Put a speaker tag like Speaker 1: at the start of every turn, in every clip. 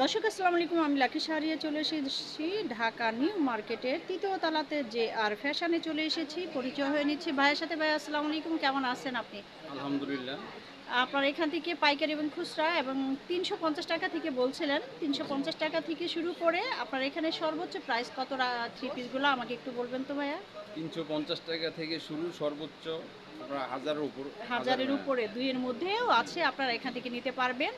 Speaker 1: দর্শক আসসালামু আলাইকুম। আমি লাকি সারিয়ে চলে এসেছি ঢাকা নিউ মার্কেটের তৃতীয় তলাতে। যে আর ফ্যাশনে চলে এসেছি পরিচয় হয়ে নিচ্ছি ভাইয়ের সাথে। ভাই আসসালামু আলাইকুম। কেমন আছেন আপনি?
Speaker 2: আলহামদুলিল্লাহ।
Speaker 1: আপনার এখান থেকে পাইকারি এবং খুচরা এবং তিনশো পঞ্চাশ টাকা থেকে বলছিলেন তিনশো পঞ্চাশ টাকা থেকে শুরু করে আপনার এখানে সর্বোচ্চ প্রাইস কত থ্রি পিসগুলো আমাকে একটু বলবেন তো ভাইয়া।
Speaker 2: তিনশো পঞ্চাশ টাকা থেকে শুরু সর্বোচ্চ। হাজারের উপর
Speaker 1: হাজারের
Speaker 2: হাজার-
Speaker 1: উপরে দুইয়ের মধ্যেও আছে আপনারা এখান থেকে নিতে পারবেন।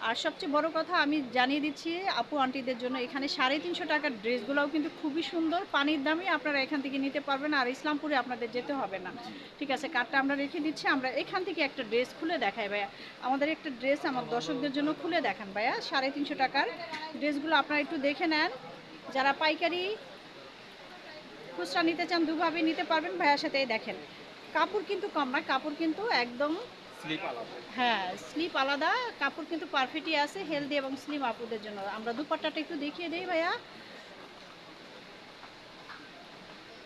Speaker 1: আর সবচেয়ে বড় কথা আমি জানিয়ে দিচ্ছি আপু আন্টিদের জন্য এখানে সাড়ে তিনশো টাকার ড্রেসগুলোও কিন্তু খুবই সুন্দর পানির দামে আপনারা এখান থেকে নিতে পারবেন আর ইসলামপুরে আপনাদের যেতে হবে না। ঠিক আছে কার্ডটা আমরা রেখে দিচ্ছি আমরা এখান থেকে একটা ড্রেস খুলে দেখাই ভাইয়া। আমাদের একটা ড্রেস আমার দর্শকদের জন্য খুলে দেখান ভাইয়া সাড়ে তিনশো টাকার। ড্রেসগুলো আপনারা একটু দেখে নেন। যারা পাইকারি খুচরা নিতে চান দুভাবে নিতে পারবেন ভাইয়ার সাথে দেখেন। কাপড় কিন্তু কম না কাপড় কিন্তু একদম
Speaker 2: স্লিপ আলাদা।
Speaker 1: হ্যাঁ স্লিপ আলাদা কাপড় কিন্তু পারফেক্টই আছে হেলদি এবং স্লিম আপুদের জন্য। আমরা দুপাট্টাটা একটু দেখিয়ে দেই ভাইয়া।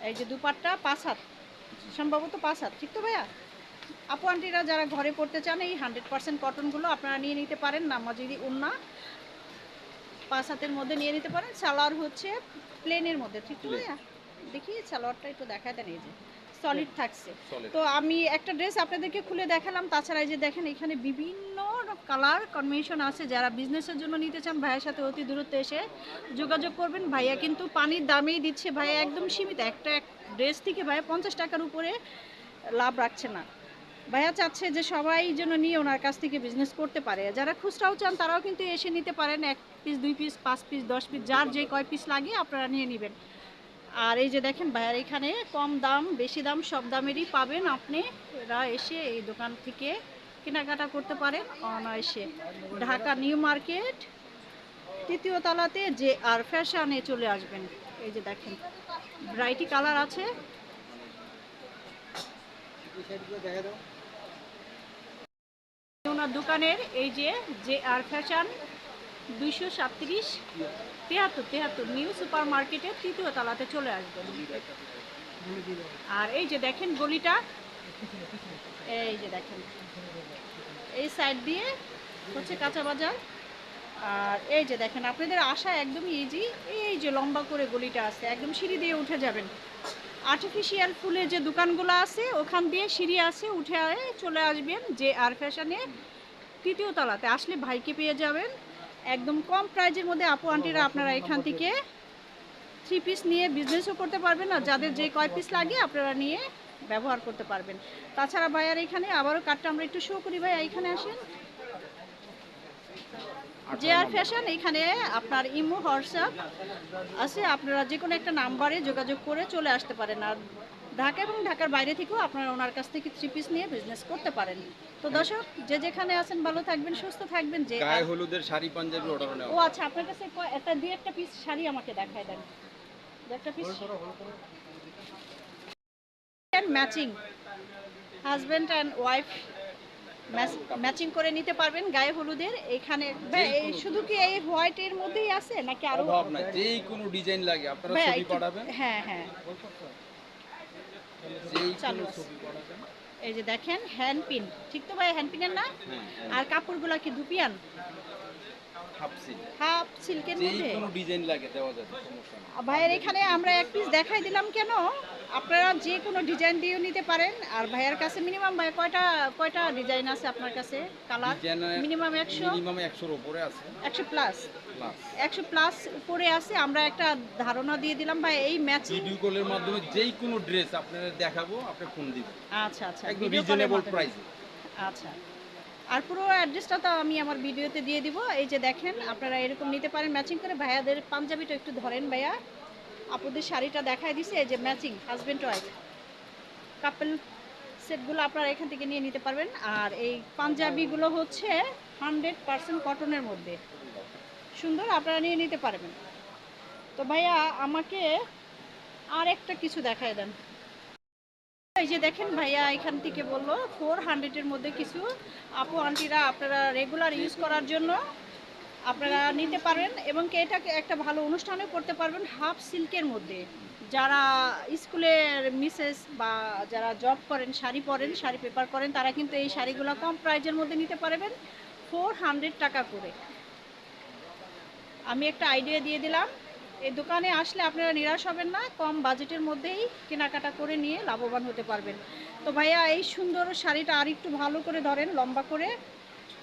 Speaker 1: এই যে দুপাট্টা পাঁচ হাত। সম্ভবত পাঁচ হাত ঠিক তো ভাইয়া? আপু আন্টিরা যারা ঘরে পড়তে চান এই হান্ড্রেড পার্সেন্ট কটনগুলো আপনারা নিয়ে নিতে পারেন নামাজি উন্না। পাঁচ হাতের মধ্যে নিয়ে নিতে পারেন। সালোয়ার হচ্ছে প্লেনের মধ্যে ঠিক তো ভাইয়া? দেখি সালোয়ারটা একটু দেখা দেন এই যে। সলিড থাকছে। তো আমি একটা ড্রেস আপনাদেরকে খুলে দেখালাম তাছাড়া এই যে দেখেন এখানে বিভিন্ন কালার কনভেনশন আছে। যারা বিজনেসের জন্য নিতে চান ভাইয়ের সাথে অতি দূরত্বে এসে যোগাযোগ করবেন। ভাইয়া কিন্তু পানির দামেই দিচ্ছে ভাইয়া একদম সীমিত। একটা এক ড্রেস থেকে ভাইয়া পঞ্চাশ টাকার উপরে লাভ রাখছে না। ভাইয়া চাচ্ছে যে সবাই যেন নিয়ে ওনার কাছ থেকে বিজনেস করতে পারে। যারা খুচরাও চান তারাও কিন্তু এসে নিতে পারেন। এক পিস দুই পিস পাঁচ পিস দশ পিস যার যে কয় পিস লাগে আপনারা নিয়ে নেবেন। আর এই যে দেখেন ভাইয়ার এখানে কম দাম, বেশি দাম, সব দামেরই পাবেন আপনি। এরা এসে এই দোকান থেকে কেনাকাটা করতে পারেন অনায়াসে। ঢাকা নিউ মার্কেট, তৃতীয় তলাতে যে আর ফ্যাশনে চলে আসবেন। এই যে দেখেন ব্রাইটি কালার আছে। ওনার দোকানের এই যে যে আর ফ্যাশন দুইশো সাতত্রিশ, তেহাত্তর তেহাত্তর, নিউ সুপার মার্কেটের তৃতীয় তলাতে চলে আসবেন। আর এই যে দেখেন গলিটা, এই যে দেখেন, এই সাইড দিয়ে হচ্ছে কাঁচা বাজার। আর এই যে দেখেন, আপনাদের আসা একদমই ইজি এই যে লম্বা করে গলিটা আছে, একদম সিঁড়ি দিয়ে উঠে যাবেন। আর্টিফিশিয়াল ফুলের যে দোকানগুলো আছে, ওখান দিয়ে সিঁড়ি আছে, উঠে চলে আসবেন যে আর ফ্যাশনে তৃতীয় তলাতে। আসলে ভাইকে পেয়ে যাবেন। একদম কম প্রাইজের মধ্যে আপু, আন্টিরা আপনারা এখান থেকে থ্রি পিস নিয়ে বিজনেসও করতে পারবেন আর যাদের যে কয় পিস লাগে আপনারা নিয়ে ব্যবহার করতে পারবেন। তাছাড়া ভাইয়ার এখানে আবারও কাঠটা আমরা একটু শো করি। ভাইয়া এখানে আসেন। যে আর ফ্যাশন এখানে আপনার ইমো হোয়াটসঅ্যাপ আছে। আপনারা যে কোনো একটা নাম্বারে যোগাযোগ করে চলে আসতে পারেন। আর ঢাকা এবং ঢাকার বাইরে থেকেও আপনারা ওনার কাছ থেকে থ্রি পিস নিয়ে বিজনেস করতে পারেন। তো দর্শক যে যেখানে আছেন ভালো থাকবেন সুস্থ থাকবেন যে
Speaker 2: গায়ে হলুদের শাড়ি পাঞ্জাবি অর্ডার
Speaker 1: ও আচ্ছা আপনার কাছে কয়- একটা দুই একটা পিস শাড়ি আমাকে দেখায় দেন। একটা piece matching husband and wife matching করে নিতে পারবেন গায়ে হলুদের। এখানে শুধু কি এই হোয়াইট এর মধ্যেই আছে নাকি আরও
Speaker 2: অভাব নাই। যে কোনো ডিজাইন লাগে আপনারা ছবি পাঠাবেন।
Speaker 1: হ্যাঁ হ্যাঁ। চালু। এই যে দেখেন হ্যান্ড পিন। ঠিক তো ভাই হ্যান্ড পিনের না?
Speaker 2: হ্যাঁ।
Speaker 1: আর কাপড়গুলো কি ধুপিয়ান? হাফ সিল্কের মধ্যে?
Speaker 2: ডিজাইন লাগে দেওয়া যাবে সমস্যা নেই।
Speaker 1: ভাইয়ের এখানে আমরা এক পিস দেখাই দিলাম কেন? আপনারা যে কোনো ডিজাইন দিয়েও নিতে পারেন। আর ভাইয়ের কাছে মিনিমাম ভাই কয়টা কয়টা ডিজাইন আছে আপনার কাছে? কালার মিনিমাম একশো?
Speaker 2: মিনিমাম একশোর উপরে আছে।
Speaker 1: একশো প্লাস
Speaker 2: প্লাস
Speaker 1: একশো প্লাস উপরে আছে। আমরা একটা ধারণা দিয়ে দিলাম ভাই এই ম্যাচিং
Speaker 2: ভিডিও কলের মাধ্যমে যেই কোনো ড্রেস আপনাদের দেখাবো আপনি ফোন দিবেন।
Speaker 1: আচ্ছা আচ্ছা।
Speaker 2: একদম
Speaker 1: video
Speaker 2: রিজনেবল প্রাইসে
Speaker 1: আচ্ছা। আর পুরো অ্যাড্রেসটা তো আমি আমার ভিডিওতে দিয়ে দিব। এই যে দেখেন, আপনারা এরকম নিতে পারেন ম্যাচিং করে। ভাইয়াদের পাঞ্জাবিটা একটু ধরেন ভাইয়া। আপুদের শাড়িটা দেখায় দিছে, এই যে ম্যাচিং হাজব্যান্ড ওয়াইফ কাপল সেটগুলো আপনারা এখান থেকে নিয়ে নিতে পারবেন। আর এই পাঞ্জাবিগুলো হচ্ছে হান্ড্রেড পার্সেন্ট কটনের মধ্যে। সুন্দর, আপনারা নিয়ে নিতে পারবেন। তো ভাইয়া, আমাকে আর একটা কিছু দেখায় দেন। এই যে দেখেন ভাইয়া এখান থেকে বলল ফোর হান্ড্রেডের মধ্যে কিছু আপু, আন্টিরা আপনারা রেগুলার ইউজ করার জন্য আপনারা নিতে পারবেন এবং কি এটাকে একটা ভালো অনুষ্ঠানে করতে পারবেন হাফ সিল্কের মধ্যে। যারা স্কুলের মিসেস বা যারা জব করেন, শাড়ি পরেন, শাড়ি পেপার করেন, তারা কিন্তু এই শাড়িগুলো কম প্রাইজের মধ্যে নিতে পারবেন ফোর হান্ড্রেড টাকা করে। আমি একটা আইডিয়া দিয়ে দিলাম। এই দোকানে আসলে আপনারা নিরাশ হবেন না, কম বাজেটের মধ্যেই কেনাকাটা করে নিয়ে লাভবান হতে পারবেন। তো ভাইয়া, এই সুন্দর শাড়িটা আর একটু ভালো করে ধরেন, লম্বা করে।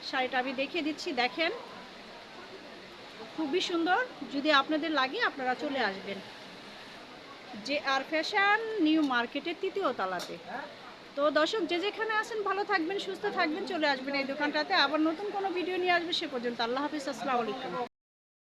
Speaker 1: শাড়িটা আমি দেখিয়ে দিচ্ছি, দেখেন। খুবই সুন্দর, যদি আপনাদের লাগে আপনারা চলে আসবেন। যে আর ফ্যাশন, নিউ মার্কেটের তৃতীয় তালাতে। তো দর্শক, যে যেখানে আছেন, ভালো থাকবেন, সুস্থ থাকবেন, চলে আসবেন এই দোকানটাতে। আবার নতুন কোনো ভিডিও নিয়ে আসবে সে পর্যন্ত। আল্লাহ হাফিজ, আসসালামু আলাইকুম।